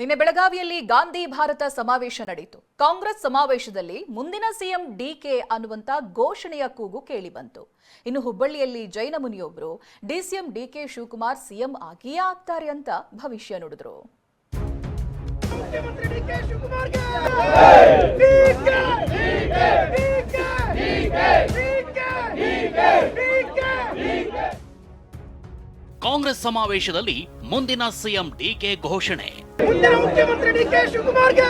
ನಿನ್ನೆ ಬೆಳಗಾವಿಯಲ್ಲಿ ಗಾಂಧಿ ಭಾರತ ಸಮಾವೇಶ ನಡೆಯಿತು. ಕಾಂಗ್ರೆಸ್ ಸಮಾವೇಶದಲ್ಲಿ ಮುಂದಿನ ಸಿಎಂ ಡಿಕೆ ಅನ್ನುವಂತ ಘೋಷಣೆಯ ಕೂಗು ಕೇಳಿಬಂತು ಇನ್ನು ಹುಬ್ಬಳ್ಳಿಯಲ್ಲಿ ಜೈನ ಮುನಿಯೊಬ್ಬರು DCM D K Shivakumar CM ಆಗಿಯೇ ಆಗ್ತಾರೆ ಅಂತ ಭವಿಷ್ಯ ನುಡಿದ್ರು. ಮುಖ್ಯಮಂತ್ರಿ ಡಿ ಕೆ ಶಿವಕುಮಾರ್ಗೆ! ಕಾಂಗ್ರೆಸ್ ಸಮಾವೇಶದಲ್ಲಿ ಮುಂದಿನ ಸಿಎಂ ಡಿಕೆ ಘೋಷಣೆ. ಮುಖ್ಯಮಂತ್ರಿ ಡಿಕೆ ಶಿವಕುಮಾರ್ಗೆ!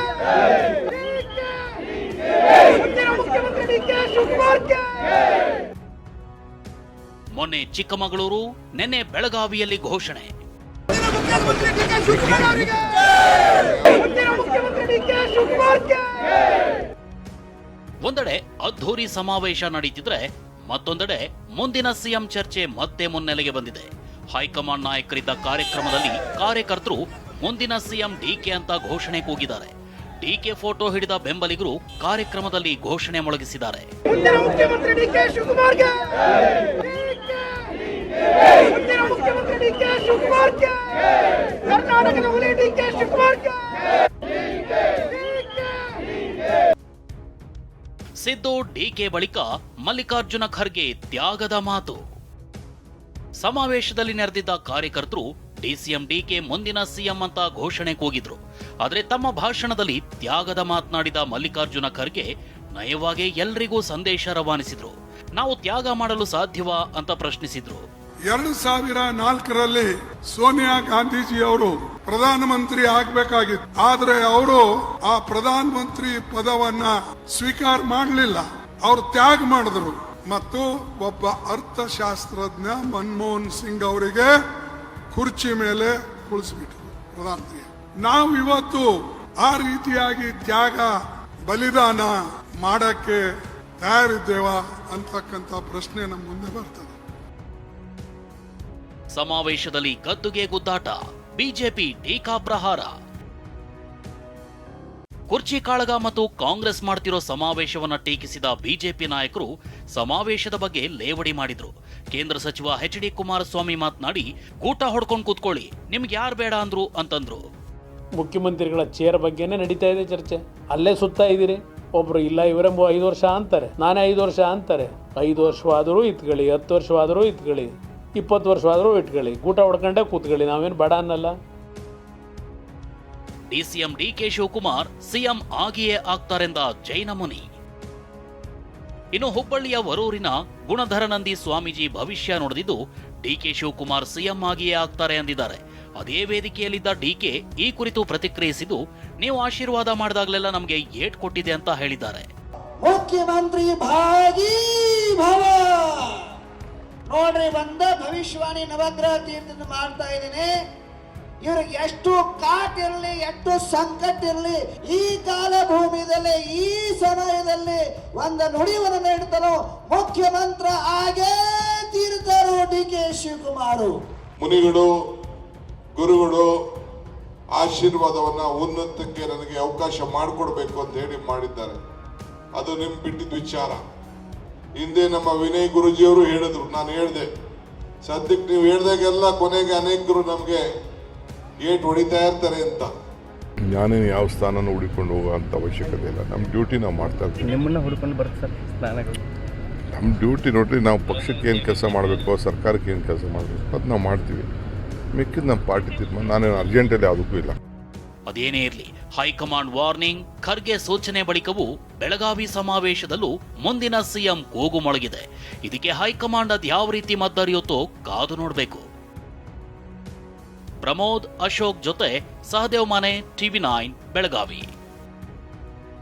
ಮೊನ್ನೆ ಚಿಕ್ಕಮಗಳೂರು ನಿನ್ನೆ ಬೆಳಗಾವಿಯಲ್ಲಿ ಘೋಷಣೆ. ಒಂದೆಡೆ ಅದ್ಧೂರಿ ಸಮಾವೇಶ ನಡೀತಿದ್ರೆ ಮತ್ತೊಂದೆಡೆ ಮುಂದಿನ ಸಿಎಂ ಚರ್ಚೆ ಮತ್ತೆ ಮುನ್ನೆಲೆಗೆ ಬಂದಿದೆ. ಹೈಕಮಾಂಡ್ ನಾಯಕರಿದ್ದ ಕಾರ್ಯಕ್ರಮದಲ್ಲಿ ಕಾರ್ಯಕರ್ತರು ಮುಂದಿನ ಸಿಎಂ ಡಿಕೆ ಅಂತ ಘೋಷಣೆ ಕೂಗಿದ್ದಾರೆ. ಡಿಕೆ ಫೋಟೋ ಹಿಡಿದ ಬೆಂಬಲಿಗರು ಕಾರ್ಯಕ್ರಮದಲ್ಲಿ ಘೋಷಣೆ ಮೊಳಗಿಸಿದ್ದಾರೆ. ಸಿದ್ದು ಡಿಕೆ ಬಳಿಕ ಮಲ್ಲಿಕಾರ್ಜುನ ಖರ್ಗೆ ತ್ಯಾಗದ ಮಾತು. ಸಮಾವೇಶದಲ್ಲಿ ನೆರೆದಿದ್ದ ಕಾರ್ಯಕರ್ತರು ಡಿಸಿಎಂ ಡಿಕೆ ಮುಂದಿನ ಸಿಎಂ ಅಂತ ಘೋಷಣೆ ಕೂಗಿದ್ರು ಆದರೆ ತಮ್ಮ ಭಾಷಣದಲ್ಲಿ ತ್ಯಾಗದ ಮಾತನಾಡಿದ ಮಲ್ಲಿಕಾರ್ಜುನ ಖರ್ಗೆ ನಯವಾಗಿ ಎಲ್ರಿಗೂ ಸಂದೇಶ ರವಾನಿಸಿದ್ರು. ನಾವು ತ್ಯಾಗ ಮಾಡಲು ಸಾಧ್ಯವಾ ಅಂತ ಪ್ರಶ್ನಿಸಿದ್ರು. ಎರಡು ಸಾವಿರ ನಾಲ್ಕರಲ್ಲಿ ಸೋನಿಯಾ ಗಾಂಧೀಜಿ ಅವರು ಪ್ರಧಾನಮಂತ್ರಿ ಆಗ್ಬೇಕಾಗಿತ್ತು. ಆದ್ರೆ ಅವರು ಆ ಪ್ರಧಾನಮಂತ್ರಿ ಪದವನ್ನ ಸ್ವೀಕಾರ ಮಾಡಲಿಲ್ಲ. ಅವರು ತ್ಯಾಗ ಮಾಡಿದ್ರು. ಮತ್ತು ಒಬ್ಬ ಅರ್ಥಶಾಸ್ತ್ರಜ್ಞ ಮನಮೋಹನ್ ಸಿಂಗ್ ಅವರಿಗೆ ಕುರ್ಚಿ ಮೇಲೆ ಕುಳಿಸ್ಬಿಟ್ರು ಪ್ರಧಾನಿ ನಾವು ಇವತ್ತು ಆ ರೀತಿಯಾಗಿ ತ್ಯಾಗ, ಬಲಿದಾನ ಮಾಡಕ್ಕೆ ತಯಾರಿದ್ದೇವಾ ಅಂತಕ್ಕಂಥ ಪ್ರಶ್ನೆ ನಮ್ಮ ಮುಂದೆ ಬರ್ತದೆ. ಸಮಾವೇಶದಲ್ಲಿ ಗದ್ದುಗೆ ಗುದ್ದಾಟ, ಬಿಜೆಪಿ ಟೀಕಾ ಪ್ರಹಾರ. ಕುರ್ಚಿ ಕಾಳಗ ಮತ್ತು ಕಾಂಗ್ರೆಸ್ ಮಾಡ್ತಿರೋ ಸಮಾವೇಶವನ್ನು ಟೀಕಿಸಿದ ಬಿಜೆಪಿ ನಾಯಕರು ಸಮಾವೇಶದ ಬಗ್ಗೆ ಲೇವಡಿ ಮಾಡಿದ್ರು. ಕೇಂದ್ರ ಸಚಿವ ಎಚ್ ಡಿ ಕುಮಾರಸ್ವಾಮಿ ಮಾತನಾಡಿ, ಕೂಟ ಹೊಡ್ಕೊಂಡು ಕೂತ್ಕೊಳ್ಳಿ, ನಿಮ್ಗೆ ಯಾರು ಬೇಡ ಅಂದ್ರು ಅಂತಂದ್ರು. ಮುಖ್ಯಮಂತ್ರಿಗಳ ಚೇರ್ ಬಗ್ಗೆನೇ ನಡೀತಾ ಇದೆ ಚರ್ಚೆ. ಅಲ್ಲೇ ಸುತ್ತಾ ಇದ್ದೀರಿ. ಒಬ್ರು ಇಲ್ಲ, ಇವರೇ ಐದು ವರ್ಷ ಅಂತಾರೆ. ನಾನೇ ಐದು ವರ್ಷ ಅಂತಾರೆ. ಐದು ವರ್ಷವಾದರೂ ಇತ್ಕೊಳ್ಳಿ, ಹತ್ತು ವರ್ಷವಾದರೂ ಇತ್ಕೊಳ್ಳಿ, ಇಪ್ಪತ್ತು ವರ್ಷವಾದರೂ ಇಟ್ಕೊಳ್ಳಿ, ಕೂಟ ಹೊಡ್ಕೊಂಡೇ ಕೂತ್ಕೊಳ್ಳಿ, ನಾವೇನು ಬೇಡ ಅನ್ನಲ್ಲ. ಡಿಸಿಎಂ ಡಿಕೆ ಶಿವಕುಮಾರ್ ಸಿಎಂ ಆಗಿಯೇ ಆಗ್ತಾರೆಂದ ಜೈನ ಮುನಿ ಇನ್ನು ಹುಬ್ಬಳ್ಳಿಯ ವರೂರಿನ ಗುಣಧರನಂದಿ ಸ್ವಾಮೀಜಿ ಭವಿಷ್ಯ ನೋಡಿದಿದ್ದು ಡಿಕೆ ಶಿವಕುಮಾರ್ ಸಿಎಂ ಆಗಿಯೇ ಆಗ್ತಾರೆ ಎಂದಿದ್ದಾರೆ. ಅದೇ ವೇದಿಕೆಯಲ್ಲಿದ್ದ ಡಿಕೆ ಈ ಕುರಿತು ಪ್ರತಿಕ್ರಿಯಿಸಿದ್ದು, ನೀವು ಆಶೀರ್ವಾದ ಮಾಡಿದಾಗಲೆಲ್ಲ ನಮಗೆ ಏಟ್ ಕೊಟ್ಟಿದೆ ಅಂತ ಹೇಳಿದ್ದಾರೆ. ಮುಖ್ಯಮಂತ್ರಿ ಭಾಗಿ ಭವ! ನೋಡ್ರಿ ಬಂದ ಭವಿಷ್ಯವಾಣಿ ನವಗ್ರಹ ತೀರ್ಥದ ಮಾಡ್ತಾ ಇದ್ದೀನಿ. ಇವ್ರಿಗೆ ಎಷ್ಟು ಕಾಟಿರಲಿ, ಎಷ್ಟು ಸಂಕಟ ಇರಲಿ ಈ ಕಾಲ ಭೂಮಿಯಲ್ಲಿ ಈ ಸಮಯದಲ್ಲಿ ಒಂದು ನುಡಿವನ್ನು ನೀಡ್ತಾರೋ ಮುಖ್ಯಮಂತ್ರಿ ಆಗೇ ತೀರ್ತಾರೋ ಡಿ ಕೆ ಶಿವಕುಮಾರು. ಮುನಿಗಳು, ಗುರುಗಳು ಆಶೀರ್ವಾದವನ್ನ ಉನ್ನತಕ್ಕೆ ನನಗೆ ಅವಕಾಶ ಮಾಡಿಕೊಡ್ಬೇಕು ಅಂತ ಹೇಳಿ ಮಾಡಿದ್ದಾರೆ. ಅದು ನಿಮ್ ಬಿಟ್ಟಿದ್ದ ವಿಚಾರ. ಹಿಂದೆ ನಮ್ಮ ವಿನಯ್ ಗುರುಜಿಯವರು ಹೇಳಿದ್ರು, ನಾನು ಹೇಳಿದೆ. ಸದ್ಯಕ್ಕೆ ನೀವು ಹೇಳ್ದಾಗೆಲ್ಲ ಕೊನೆಗೆ ಅನೇಕರು ನಮಗೆ ಏಟ್ ಹೊಡಿತಾ ಇರ್ತಾರೆ ಅಂತ. ನಾನೇನು ಯಾವ ಸ್ಥಾನನೂ ಹುಡುಕೊಂಡು ಹೋಗುವಂತ ಅವಶ್ಯಕತೆ ಇಲ್ಲ. ನಮ್ಮ ಡ್ಯೂಟಿ ನಾವು ಮಾಡ್ತಾ ಇರ್ತೀವಿ. ನಿಮ್ಮನ್ನ ಹುಡ್ಕೊಂಡು ಬರುತ್ತೆ ಸರ್ ಸ್ನಾನಗಳು ನಮ್ಮ ಡ್ಯೂಟಿ ನೋಡ್ರಿ ನಾವು ಪಕ್ಷಕ್ಕೆ ಏನು ಕೆಲಸ ಮಾಡಬೇಕು ಸರ್ಕಾರಕ್ಕೆ ಏನು ಕೆಲಸ ಮಾಡಬೇಕು ಅದು ನಾವು ಮಾಡ್ತೀವಿ. ಮಿಕ್ಕಿದ ನಮ್ಮ ಪಾರ್ಟಿ ತೀರ್ಮಾನ ನಾನೇನು ಅರ್ಜೆಂಟಲ್ಲಿ ಯಾವುದಕ್ಕೂ ಇಲ್ಲ. ಅದೇನೇ ಇರಲಿ ಹೈಕಮಾಂಡ್ ವಾರ್ನಿಂಗ್ ಖರ್ಗೆ ಸೂಚನೆ ಬಳಿಕವೂ ಬೆಳಗಾವಿ ಸಮಾವೇಶದಲ್ಲೂ ಮುಂದಿನ ಸಿಎಂ ಕೂಗು ಮೊಳಗಿದೆ. ಇದಕ್ಕೆ ಹೈಕಮಾಂಡ್ ಅದು ಯಾವ ರೀತಿ ಮದ್ದರಿಯುತ್ತೋ ಕಾದು ನೋಡಬೇಕು. ಪ್ರಮೋದ್ ಅಶೋಕ್ ಜೊತೆ ಸಹದೇವ್ ಮಾನೆ ಟಿವಿ ನೈನ್ ಬೆಳಗಾವಿ